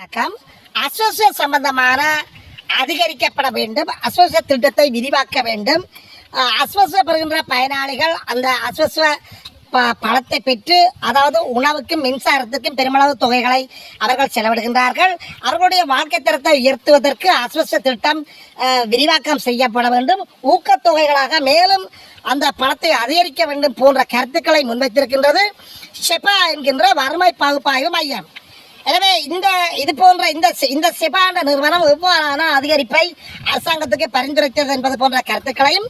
வணக்கம். அசோசிய சம்பந்தமான அதிகரிக்கப்பட வேண்டும் அசோசிய திட்டத்தை விரிவாக்க வேண்டும். அஹ், அஸ்வஸ்வ பெறுகின்ற பயனாளிகள் அந்த அஸ்வஸ்வ ப- பணத்தை பெற்று அதாவது உணவுக்கும் மின்சாரத்துக்கும் பெருமளவு தொகைகளை அவர்கள் செலவிடுகின்றார்கள். அவர்களுடைய வாழ்க்கை தரத்தை உயர்த்துவதற்கு அஸ்வஸ்த திட்டம் விரிவாக்கம் செய்யப்பட வேண்டும். ஊக்கத்தொகைகளாக மேலும் அந்த பணத்தை அதிகரிக்க வேண்டும் போன்ற கருத்துக்களை முன்வைத்திருக்கின்றது. ஷெபா என்கின்ற வறுமை பகுப்பாய்வு மையம். எனவே இந்த இது போன்ற இந்த செ- இந்த செபா நிறுவனம் எவ்வாறான அதிகரிப்பை அரசாங்கத்துக்கு பரிந்துரைத்தது என்பது போன்ற கருத்துக்களையும்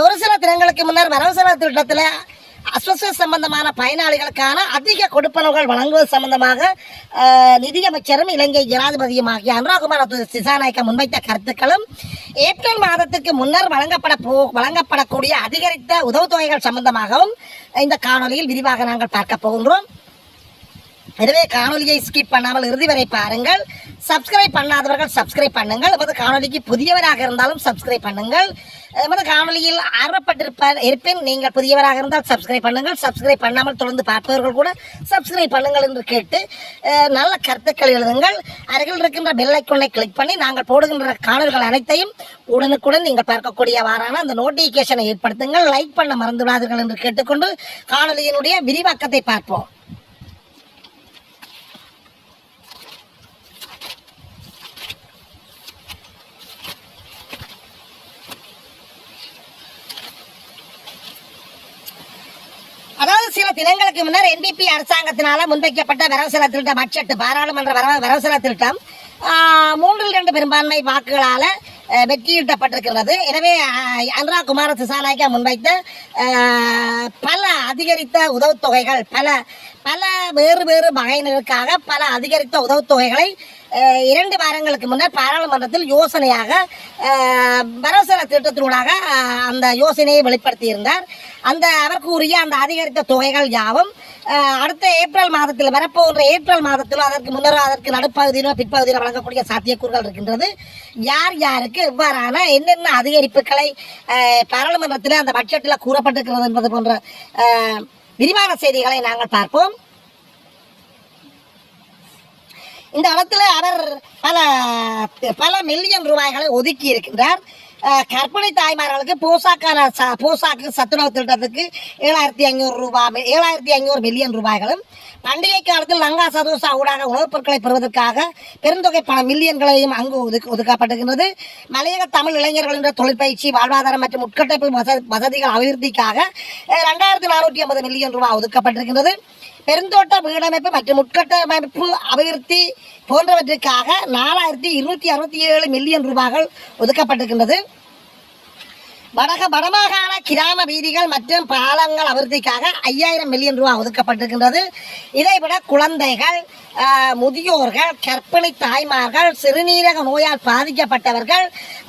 ஒரு சில தினங்களுக்கு முன்னர் வரவு செலவு திட்டத்தில் அஸ்வச சம்பந்தமான பயனாளிகளுக்கான அதிக கொடுப்பனவுகள் வழங்குவது சம்பந்தமாக நிதியமைச்சரும் இலங்கை ஜனாதிபதியுமாகிய அனுராகுமார் சிசாநாயக்க முன்வைத்த கருத்துக்களும் ஏப்ரல் மாதத்துக்கு முன்னர் வழங்கப்பட போ வழங்கப்படக்கூடிய அதிகரித்த உதவுத்தொகைகள் சம்பந்தமாகவும் இந்த காணொலியில் விரிவாக நாங்கள் பார்க்க போகின்றோம். எனவே காணொலியை ஸ்கிப் பண்ணாமல் இறுதி வரை பாருங்கள். சப்ஸ்கிரைப் பண்ணாதவர்கள் சப்ஸ்கிரைப் பண்ணுங்கள். எமது காணொலிக்கு புதியவராக இருந்தாலும் சப்ஸ்கிரைப் பண்ணுங்கள். எமது காணொலியில் ஆர்வப்பட்டிருப்ப இருப்பின் நீங்கள் புதியவராக இருந்தால் சப்ஸ்கிரைப் பண்ணுங்கள். சப்ஸ்கிரைப் பண்ணாமல் தொடர்ந்து பார்ப்பவர்கள் கூட சப்ஸ்கிரைப் பண்ணுங்கள் என்று கேட்டு நல்ல கருத்துக்கள் எழுதுங்கள். அருகில் இருக்கின்ற பெல் ஐக்கோனை கிளிக் பண்ணி நாங்கள் போடுகின்ற காணொலிகள் அனைத்தையும் உடனுக்குடன் நீங்கள் பார்க்கக்கூடியவாறான அந்த நோட்டிஃபிகேஷனை ஏற்படுத்துங்கள். லைக் பண்ண மறந்துவிடாதீர்கள் என்று கேட்டுக்கொண்டு காணொலியினுடைய விரிவாக்கத்தை பார்ப்போம் அதாவது சில தினங்களுக்கு முன்னர் என்பிபி அரசாங்கத்தினால முன்வைக்கப்பட்ட வரவு திட்டம் திட்ட பட்ஜெட் பாராளுமன்ற வரவு திட்டம் மூன்றில் இரண்டு பெரும்பான்மை வாக்குகளால வெற்றியிட்டப்பட்டிருக்கிறது. எனவே ஆஹ், அனுரா குமார சிசாநாயக்கா முன்வைத்த பல அதிகரித்த உதவுத்தொகைகள் பல பல வேறு வேறு வகையினருக்காக பல அதிகரித்த உதவுத்தொகைகளை இரண்டு வாரங்களுக்கு முன்னர் பாராளுமன்றத்தில் யோசனையாக அஹ், திட்டத்தினூடாக அந்த யோசனையை வெளிப்படுத்தியிருந்தார். அந்த அவர் அந்த அதிகரித்த தொகைகள் யாவும் அடுத்த ஏப்ரல் மாதத்தில் வரப்போகிற ஏப்ரல் மாதத்திலோ அதற்கு முன்னரோ அதற்கு நடுப்பகுதியிலோ பிற்பகுதியிலோ வழங்கக்கூடிய சாத்தியக்கூறுகள் இருக்கின்றது. யார் யாருக்கு எவ்வாறான என்னென்ன அதிகரிப்புகளை பாராளுமன்றத்தில் அந்த பட்ஜெட்டில் கூறப்பட்டிருக்கிறது என்பது போன்ற விரிவான செய்திகளை நாங்கள் பார்ப்போம். இந்த இடத்துல அவர் பல பல மில்லியன் ரூபாய்களை ஒதுக்கி இருக்கின்றார். கற்பனை கர்ப்பிணி தாய்மார்களுக்கு போசாக்கான ச- போசாக்கு சத்துணவு திட்டத்துக்கு ஏழாயிரத்தி ஐநூறு ரூபாய் ஏழாயிரத்தி ஐநூறு மில்லியன் ரூபாய்களும் பண்டிகை காலத்தில் லங்கா சதோசா ஊடாக உணவுப் பொருட்களை பெறுவதற்காக பெருந்தொகை பல மில்லியன்களையும் அங்கு ஒதுக்க ஒதுக்கப்படுகின்றது மலையக தமிழ் இளைஞர்கள் என்ற தொழிற்பயிற்சி வாழ்வாதாரம் மற்றும் உட்கட்டமைப்பு வச- வசதிகள் அபிவிருத்திக்காக ரெண்டாயிரத்தி நானூற்றி ஐம்பது மில்லியன் ரூபாய் ஒதுக்கப்பட்டிருக்கின்றது. பெருந்தோட்ட வீடமைப்பு மற்றும் உட்கட்டமைப்பு அபிவிருத்தி போன்றவற்றிற்காக நாலாயிரத்தி இருநூற்றி அறுபத்தி ஏழு மில்லியன் ரூபாய்கள் ஒதுக்கப்பட்டிருக்கின்றது. வடக வடமாகாண கிராம வீதிகள் மற்றும் பாலங்கள் அபிவிருத்திக்காக ஐயாயிரம் மில்லியன் ரூபாய் ஒதுக்கப்பட்டிருக்கின்றது. இதைவிட குழந்தைகள் முதியோர்கள் கர்ப்பிணி தாய்மார்கள் சிறுநீரக நோயால் பாதிக்கப்பட்டவர்கள்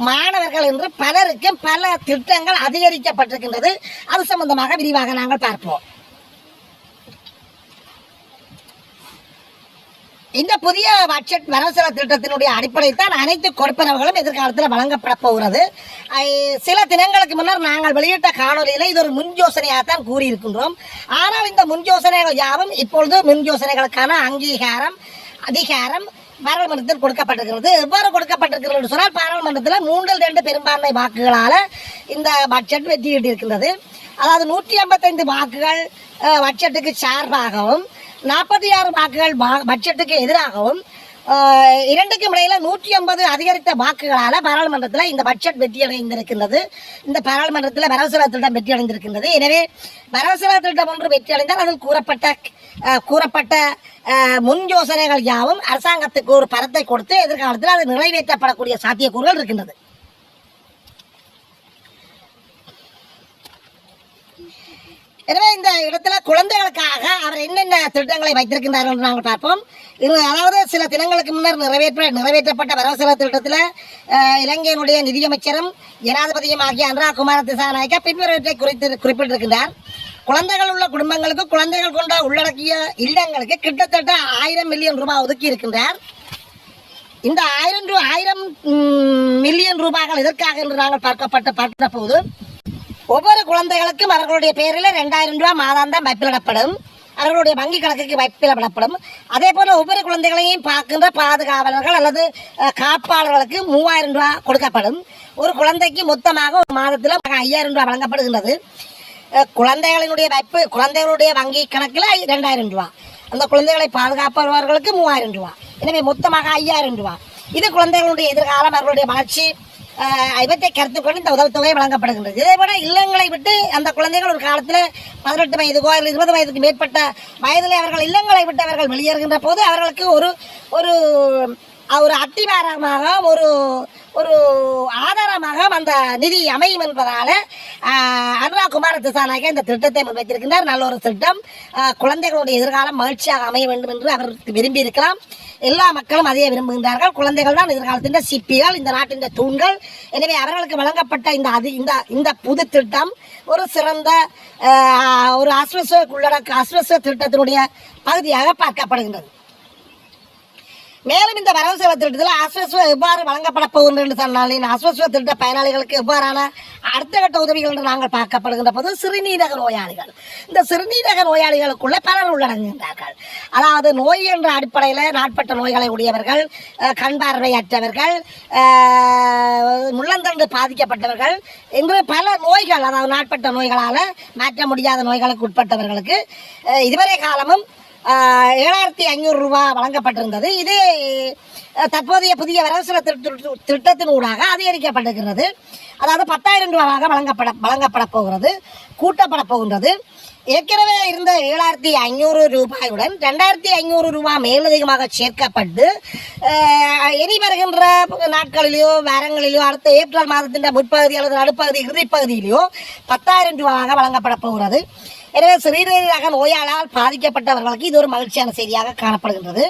மாணவர்கள் என்று பலருக்கும் பல திட்டங்கள் அதிகரிக்கப்பட்டிருக்கின்றது. அது சம்பந்தமாக விரிவாக நாங்கள் பார்ப்போம். இந்த புதிய பட்ஜெட் வரவு திட்டத்தினுடைய அடிப்படையில் தான் அனைத்து கொடுப்பனவுகளும் எதிர்காலத்தில் வழங்கப்பட போகிறது. சில தினங்களுக்கு முன்னர் நாங்கள் வெளியிட்ட காணொலியில் இது ஒரு முன் யோசனையாக தான் கூறியிருக்கின்றோம். ஆனால் இந்த முன் யோசனைகள் யாவும் இப்பொழுது முன் யோசனைகளுக்கான அங்கீகாரம் அதிகாரம் பாராளுமன்றத்தில் கொடுக்கப்பட்டிருக்கிறது. எவ்வாறு கொடுக்கப்பட்டிருக்கிறது சொன்னால் பாராளுமன்றத்தில் மூன்றில் ரெண்டு பெரும்பான்மை வாக்குகளால் இந்த பட்ஜெட் வெற்றியிட்டிருக்கின்றது. அதாவது நூற்றி ஐம்பத்தைந்து வாக்குகள் பட்ஜெட்டுக்கு சார்பாகவும் நாற்பத்தி ஆறு வாக்குகள் பட்ஜெட்டுக்கு எதிராகவும் இரண்டுக்கும் இடையில நூற்றி ஐம்பது அதிகரித்த வாக்குகளால பாராளுமன்றத்தில் இந்த பட்ஜெட் வெற்றி அடைந்திருக்கின்றது இந்த பாராளுமன்றத்தில் வரவுசெலவு திட்டம் வெற்றி அடைந்திருக்கின்றது எனவே வரவுசெலவு திட்டம் ஒன்று வெற்றி அடைந்தால் அதில் கூறப்பட்ட கூறப்பட்ட முன் யோசனைகள் யாவும் அரசாங்கத்துக்கு ஒரு பரத்தை கொடுத்து எதிர்காலத்தில் அது நிறைவேற்றப்படக்கூடிய சாத்தியக்கூறுகள் இருக்கின்றது. எனவே இந்த இடத்துல குழந்தைகளுக்காக அவர் என்னென்ன திட்டங்களை வைத்திருக்கின்றார் என்று நாங்கள் பார்ப்போம். இது அதாவது சில தினங்களுக்கு முன்னர் நிறைவேற்ற நிறைவேற்றப்பட்ட வரவு செலவு திட்டத்தில் இலங்கையினுடைய நிதியமைச்சரும் ஜனாதிபதியும் ஆகிய அனுரா குமார திசாநாயக்கா பின்வருவற்றை குறித்து குறிப்பிட்டிருக்கின்றார். குழந்தைகள் உள்ள குடும்பங்களுக்கு குழந்தைகள் கொண்ட உள்ளடக்கிய இல்லங்களுக்கு கிட்டத்தட்ட ஆயிரம் மில்லியன் ரூபாய் ஒதுக்கி இருக்கின்றார். இந்த ஆயிரம் ரூ ஆயிரம் மில்லியன் ரூபாய்கள் எதற்காக என்று நாங்கள் பார்க்கப்பட்ட பார்க்கிற போது ஒவ்வொரு குழந்தைகளுக்கும் அவர்களுடைய பேரில் ரெண்டாயிரம் ரூபாய் மாதாந்தம் வைப்பிலிடப்படும் அவர்களுடைய வங்கி கணக்குக்கு வைப்பில் அதே போல் ஒவ்வொரு குழந்தைகளையும் பார்க்கின்ற பாதுகாவலர்கள் அல்லது காப்பாளர்களுக்கு மூவாயிரம் ரூபா கொடுக்கப்படும். ஒரு குழந்தைக்கு மொத்தமாக ஒரு மாதத்தில் ஐயாயிரம் ரூபா வழங்கப்படுகின்றது. குழந்தைகளினுடைய வைப்பு குழந்தைகளுடைய வங்கி கணக்கில் ரெண்டாயிரம் ரூபா அந்த குழந்தைகளை பாதுகாப்பவர்களுக்கு மூவாயிரம் ரூபா எனவே மொத்தமாக ஐயாயிரம் ரூபா இது குழந்தைகளுடைய எதிர்காலம் அவர்களுடைய வளர்ச்சி இவற்றை கருத்து கொண்டு இந்த உதவித்தொகை வழங்கப்படுகின்றது. இதே போல இல்லங்களை விட்டு அந்த குழந்தைகள் ஒரு காலத்தில் பதினெட்டு வயதுக்கோ அல்லது இருபது வயதுக்கு மேற்பட்ட வயதில் அவர்கள் இல்லங்களை விட்டு அவர்கள் வெளியேறுகின்ற போது அவர்களுக்கு ஒரு ஒரு ஒரு அத்திவாரமாக ஒரு ஒரு ஆதாரமாக அந்த நிதி அமையும் என்பதால் அனுரா அனுராக் குமார திசாநாயக இந்த திட்டத்தை முன்வைத்திருக்கின்றார் நல்ல ஒரு திட்டம். குழந்தைகளுடைய எதிர்காலம் மகிழ்ச்சியாக அமைய வேண்டும் என்று அவருக்கு விரும்பி இருக்கலாம் எல்லா மக்களும் அதையே விரும்புகின்றார்கள். குழந்தைகள் தான் எதிர்காலத்தின் சிப்பிகள் இந்த நாட்டின் தூண்கள். எனவே அவர்களுக்கு வழங்கப்பட்ட இந்த அது இந்த இந்த புது திட்டம் ஒரு சிறந்த ஒரு அஸ்வச உள்ளடக்க அஸ்வச திட்டத்தினுடைய பகுதியாக பார்க்கப்படுகின்றது. மேலும் இந்த வரவு செலவு திட்டத்தில் அஸ்வஸ்வ எவ்வாறு வழங்கப்பட போகின்றது என்று அஸ்வஸ்வ திட்ட பயனாளிகளுக்கு எவ்வாறான அடுத்த கட்ட உதவிகள் என்று நாங்கள் பார்க்கப்படுகின்ற போது சிறுநீரக நோயாளிகள். இந்த சிறுநீரக நோயாளிகளுக்குள்ள பலர் உள்ளடங்குகின்றார்கள். அதாவது நோய் என்ற அடிப்படையில் நாட்பட்ட நோய்களை உடையவர்கள் கண் பார்வையற்றவர்கள் முள்ளந்தண்டு பாதிக்கப்பட்டவர்கள் என்று பல நோய்கள் அதாவது நாட்பட்ட நோய்களால் மாற்ற முடியாத நோய்களுக்கு உட்பட்டவர்களுக்கு இதுவரை காலமும் ஏழாயிரத்தி ஐநூறு ரூபா வழங்கப்பட்டிருந்தது. இது தற்போதைய புதிய வரவு செலவு திட்ட- திட்டத்தின் ஊடாக அதிகரிக்கப்பட்டிருக்கிறது. அதாவது பத்தாயிரம் ரூபாவாக வழங்கப்பட வழங்கப்பட போகிறது கூட்டப்பட போகின்றது. ஏற்கனவே இருந்த ஏழாயிரத்தி ஐநூறு ரூபாயுடன் ரெண்டாயிரத்தி ஐநூறு ரூபாய் மேலதிகமாக சேர்க்கப்பட்டு இனி வருகின்ற நாட்களிலேயோ வாரங்களிலோ அடுத்த ஏப்ரல் மாதத்தின் முற்பகுதி அல்லது நடுப்பகுதி இறுதிப்பகுதியிலேயோ பத்தாயிரம் ரூபாவாக வழங்கப்பட போகிறது. எனவே சிறுநீரக நோயாளால் பாதிக்கப்பட்டவர்களுக்கு இது ஒரு மகிழ்ச்சியான செய்தியாக காணப்படுகின்றது.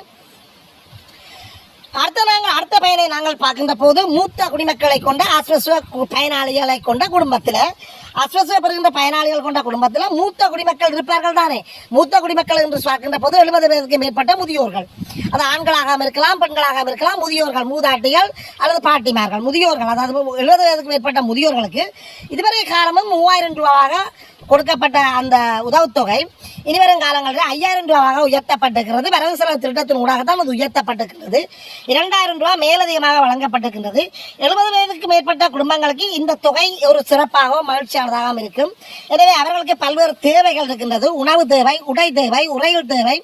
அடுத்த நாங்கள் அடுத்த பயனை நாங்கள் பார்க்கின்ற போது மூத்த குடிமக்களை கொண்ட அஸ்வஸ்வ கு- பயனாளிகளை கொண்ட குடும்பத்தில் அஸ்வஸ்வ பெறுகின்ற பயனாளிகள் கொண்ட குடும்பத்தில் மூத்த குடிமக்கள் இருப்பார்கள் தானே? மூத்த குடிமக்கள் என்று பார்க்கின்ற போது எழுபது பேருக்கு மேற்பட்ட முதியோர்கள். அது ஆண்களாக இருக்கலாம் பெண்களாக இருக்கலாம் முதியோர்கள் மூதாட்டிகள் அல்லது பாட்டிமார்கள். முதியோர்கள் அதாவது எழுபது வயதுக்கு மேற்பட்ட முதியோர்களுக்கு இதுவரை காலமும் மூவாயிரம் ரூபாவாக கொடுக்கப்பட்ட அந்த உதவுத்தொகை இனிவரும் காலங்களில் ஐயாயிரம் ரூபாவாக உயர்த்தப்பட்டிருக்கிறது. வரவு செலவு திட்டத்தின் ஊடாக தான் அது உயர்த்தப்பட்டிருக்கிறது. இரண்டாயிரம் ரூபாய் மேலதிகமாக வழங்கப்பட்டிருக்கின்றது எழுபது வயதுக்கு மேற்பட்ட குடும்பங்களுக்கு இந்த தொகை ஒரு சிறப்பாகவும் மகிழ்ச்சியானதாகவும் இருக்கும். எனவே அவர்களுக்கு பல்வேறு தேவைகள் இருக்கின்றது. உணவு தேவை உடை தேவை உரைகள் தேவை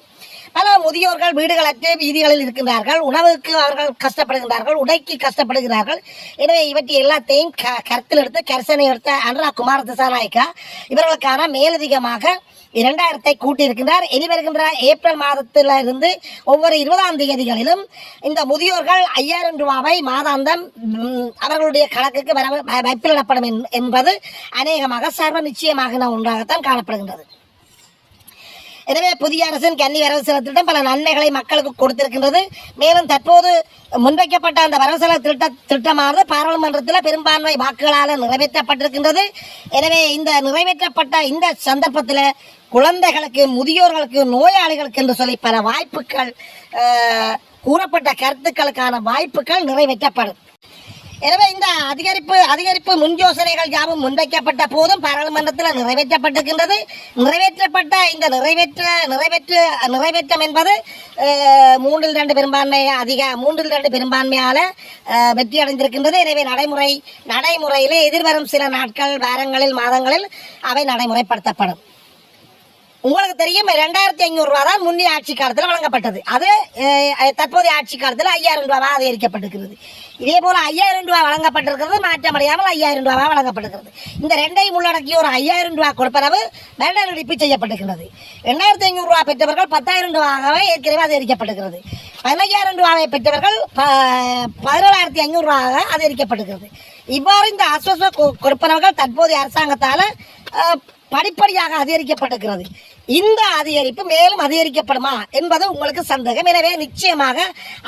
பல முதியோர்கள் வீடுகளற்று வீதிகளில் இருக்கின்றார்கள். உணவுக்கு அவர்கள் கஷ்டப்படுகின்றார்கள். உடைக்கு கஷ்டப்படுகிறார்கள். எனவே இவற்றை எல்லாத்தையும் க கருத்தில் எடுத்து கரிசனை எடுத்த அனுரா குமார திசாநாயக்கா இவர்களுக்கான மேலதிகமாக இரண்டாயிரத்தை கூட்டியிருக்கின்றார். இனி வருகின்ற ஏப்ரல் மாதத்தில் இருந்து ஒவ்வொரு இருபதாம் தேதிகளிலும் இந்த முதியோர்கள் ஐயாயிரம் ரூபாவை மாதாந்தம் அவர்களுடைய கணக்குக்கு வர வ- வைப்பிலிடப்படும் என்பது அநேகமாக சர்வ நிச்சயமாக ஒன்றாகத்தான் காணப்படுகின்றது. எனவே புதிய அரசின் கன்னி வரவு செலவு திட்டம் பல நன்மைகளை மக்களுக்கு கொடுத்திருக்கின்றது. மேலும் தற்போது முன்வைக்கப்பட்ட அந்த வரவு செலவு திட்ட திட்டமானது பாராளுமன்றத்தில் பெரும்பான்மை வாக்குகளால் நிறைவேற்றப்பட்டிருக்கின்றது. எனவே இந்த நிறைவேற்றப்பட்ட இந்த சந்தர்ப்பத்தில் குழந்தைகளுக்கு முதியோர்களுக்கு நோயாளிகளுக்கு என்று சொல்லி பல வாய்ப்புகள் கூறப்பட்ட கருத்துக்களுக்கான வாய்ப்புகள் நிறைவேற்றப்படும். எனவே இந்த அதிகரிப்பு அதிகரிப்பு முன் யோசனைகள் யாவும் முன்வைக்கப்பட்ட போதும் பாராளுமன்றத்தில் நிறைவேற்றப்பட்டிருக்கின்றது. நிறைவேற்றப்பட்ட இந்த நிறைவேற்ற நிறைவேற்று நிறைவேற்றம் என்பது மூன்றில் ரெண்டு பெரும்பான்மை அதிக மூன்றில் ரெண்டு பெரும்பான்மையால் வெற்றி அடைந்திருக்கின்றது எனவே நடைமுறை நடைமுறையிலே எதிர்வரும் சில நாட்கள் வாரங்களில் மாதங்களில் அவை நடைமுறைப்படுத்தப்படும். உங்களுக்கு தெரியும் ரெண்டாயிரத்தி ஐநூறு ரூபா தான் முந்தைய ஆட்சி காலத்தில் வழங்கப்பட்டது. அது தற்போதைய ஆட்சி காலத்தில் ஐயாயிரம் ரூபாவாக அதிகரிக்கப்பட்டிருக்கிறது. இதே போல ஐயாயிரம் ரூபா வழங்கப்பட்டிருக்கிறது மாற்றமடையாமல் ஐயாயிரம் ரூபாவாக வழங்கப்பட்டிருக்கிறது. இந்த ரெண்டையும் உள்ளடக்கிய ஒரு ஐயாயிரம் ரூபா கொடுப்பனவு வேண்ட நடிப்பு செய்யப்பட்டிருக்கிறது. ரெண்டாயிரத்தி ஐநூறு ரூபா பெற்றவர்கள் பத்தாயிரம் ரூபாகவே ஏற்கனவே அதிகரிக்கப்பட்டிருக்கிறது. பதினையாயிரம் ரூபாவை பெற்றவர்கள் ப- பதினேழாயிரத்தி ஐநூறு ரூபாயாக அதிகரிக்கப்பட்டிருக்கிறது. இவ்வாறு இந்த அஸ்வஸ்வ கொ- தற்போதைய அரசாங்கத்தால் படிப்படியாக அதிகரிக்கப்பட்டிருக்கிறது. இந்த அதிகரிப்பு மேலும் அதிகரிக்கப்படுமா என்பது உங்களுக்கு சந்தேகம். எனவே நிச்சயமாக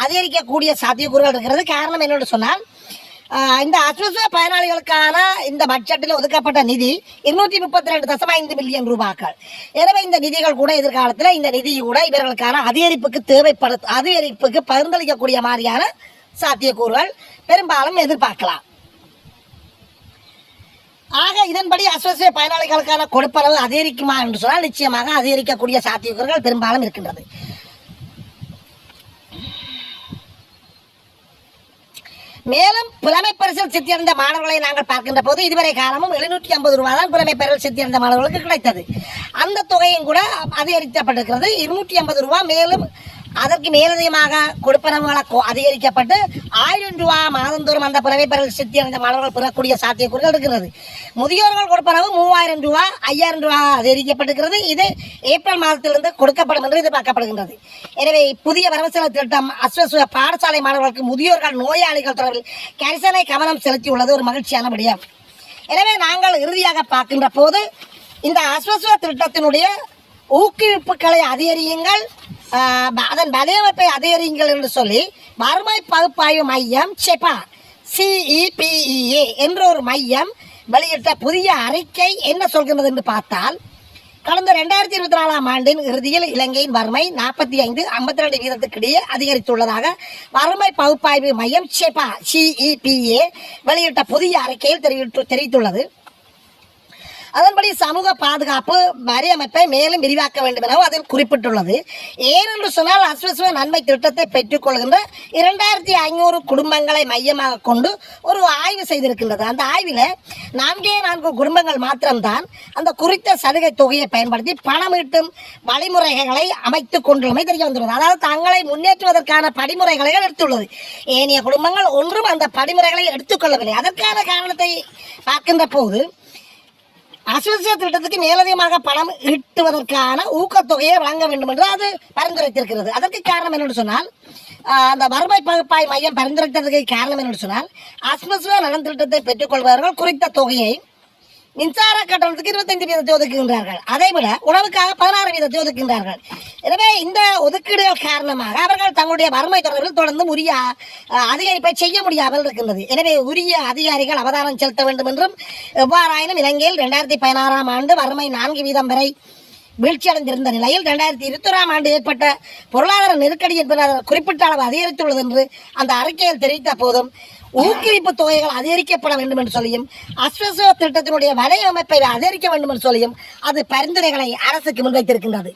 அதிகரிக்கக்கூடிய சாத்தியக்கூறுகள் இருக்கிறது. காரணம் என்னென்னு சொன்னால் இந்த அஸ்வஸ்வ பயனாளிகளுக்கான இந்த பட்ஜெட்டில் ஒதுக்கப்பட்ட நிதி இருநூற்றி முப்பத்தி ரெண்டு தசம் ஐந்து மில்லியன் ரூபாய்கள் எனவே இந்த நிதிகள் கூட எதிர்காலத்தில் இந்த நிதி கூட இவர்களுக்கான அதிகரிப்புக்கு தேவைப்படு அதிகரிப்புக்கு பகிர்ந்தளிக்கக்கூடிய மாதிரியான சாத்தியக்கூறுகள் பெரும்பாலும் எதிர்பார்க்கலாம். ஆக இதன்படி அஸ்வசிய பயனாளிகளுக்கான கொடுப்பளவு அதிகரிக்குமா என்று சொன்னால் நிச்சயமாக அதிகரிக்கக்கூடிய சாத்தியக்கூறுகள் பெரும்பாலும் இருக்கின்றது. மேலும் புலமை பரிசில் சித்தியடைந்த மாணவர்களை நாங்கள் பார்க்கின்ற போது இதுவரை காலமும் எழுநூற்றி ஐம்பது ரூபாய் தான் புலமை பரிசில் சித்தியடைந்த மாணவர்களுக்கு கிடைத்தது. அந்த தொகையும் கூட அதிகரிக்கப்பட்டிருக்கிறது. இருநூற்றி ஐம்பது ரூபாய் மேலும் அதற்கு மேலதிகமாக கொடுப்பனவுகளை அதிகரிக்கப்பட்டு ஆயிரம் ரூபா மாதந்தோறும் அந்த புலமை சித்தி அடைந்த மாணவர்கள் பெறக்கூடிய சாத்தியக்கூறுகள் இருக்கிறது. முதியோர்கள் கொடுப்பனவு மூவாயிரம் ரூபா ஐயாயிரம் ரூபா அதிகரிக்கப்பட்டிருக்கிறது. இது ஏப்ரல் மாதத்திலிருந்து கொடுக்கப்படும் என்று எதிர்பார்க்கப்படுகின்றது. எனவே புதிய வரவு செலவு திட்டம் அஸ்வஸ்வ பாடசாலை மாணவர்களுக்கு முதியோர்கள் நோயாளிகள் தொடர்பில் கரிசனை கவனம் செலுத்தியுள்ளது. ஒரு மகிழ்ச்சியான விடயம். எனவே நாங்கள் இறுதியாக பார்க்கின்ற போது இந்த அஸ்வஸ்வ திட்டத்தினுடைய ஊக்குவிப்புகளை அதிகரியுங்கள். அதன் வலையமைப்பை அதிகரிங்கள் என்று சொல்லி வறுமை பகுப்பாய்வு மையம் செபா சிஇபிஇஏ என்ற ஒரு மையம் வெளியிட்ட புதிய அறிக்கை என்ன சொல்கிறது என்று பார்த்தால் கடந்த ரெண்டாயிரத்தி இருபத்தி நாலாம் ஆண்டின் இறுதியில் இலங்கையின் வறுமை நாற்பத்தி ஐந்து ஐம்பத்தி ரெண்டு வீதத்துக்கிடையே அதிகரித்துள்ளதாக வறுமை பகுப்பாய்வு மையம் செபா சிஇபிஏ வெளியிட்ட புதிய அறிக்கையில் தெரிவித்து தெரிவித்துள்ளது. அதன்படி சமூக பாதுகாப்பு வரி அமைப்பை மேலும் விரிவாக்க வேண்டும் எனவும் அதில் குறிப்பிட்டுள்ளது. ஏனென்று சொன்னால் அஸ்வஸ்வ நன்மை திட்டத்தை பெற்றுக்கொள்கின்ற இரண்டாயிரத்தி ஐநூறு குடும்பங்களை மையமாக கொண்டு ஒரு ஆய்வு செய்திருக்கின்றது. அந்த ஆய்வில் நான்கே நான்கு குடும்பங்கள் மாத்திரம்தான் அந்த குறித்த சலுகை தொகையை பயன்படுத்தி பணம் ஈட்டும் வழிமுறைகளை அமைத்துக் கொண்டுள்ளமை தெரிய வந்துள்ளது. அதாவது தங்களை முன்னேற்றுவதற்கான படிமுறைகளை எடுத்துள்ளது. ஏனைய குடும்பங்கள் ஒன்றும் அந்த படிமுறைகளை எடுத்துக்கொள்ளவில்லை அதற்கான காரணத்தை பார்க்கின்ற போது அசுவசிய திட்டத்துக்கு மேலதிகமாக பணம் ஈட்டுவதற்கான ஊக்கத்தொகையை வழங்க வேண்டும் என்று அது பரிந்துரைத்திருக்கிறது. அதற்கு காரணம் என்னென்னு சொன்னால் அந்த வறுமை பகுப்பாய் மையம் பரிந்துரைத்ததற்கு காரணம் என்னென்னு சொன்னால் அஸ்மஸ்வ நலன் திட்டத்தை பெற்றுக்கொள்பவர்கள் குறித்த தொகையை மின்சார கட்டணத்துக்கு இருபத்தஞ்சு வீதத்தை ஒதுக்குகின்றார்கள் அதை விட உணவுக்காக பதினாறு வீதத்தை ஒதுக்குகின்றார்கள் எனவே இந்த ஒதுக்கீடுகள் காரணமாக அவர்கள் தங்களுடைய வறுமை தொடர்பில் தொடர்ந்து உரிய அதிகரிப்பை செய்ய முடியாமல் இருக்கின்றது. எனவே உரிய அதிகாரிகள் அவதானம் செலுத்த வேண்டும் என்றும் எவ்வாறாயினும் இலங்கையில் ரெண்டாயிரத்தி பதினாறாம் ஆண்டு வறுமை நான்கு வீதம் வரை வீழ்ச்சியடைந்திருந்த நிலையில் ரெண்டாயிரத்தி இருபத்தொராம் ஆண்டு ஏற்பட்ட பொருளாதார நெருக்கடி என்பது குறிப்பிட்ட அளவு அதிகரித்துள்ளது என்று அந்த அறிக்கையில் தெரிவித்த போதும் ஊக்குவிப்பு தொகைகள் அதிகரிக்கப்பட வேண்டும் என்று சொல்லியும் அஸ்வசோ திட்டத்தினுடைய வலையமைப்பை அதிகரிக்க வேண்டும் என்று சொல்லியும் அது பரிந்துரைகளை அரசுக்கு முன்வைத்திருக்கின்றது.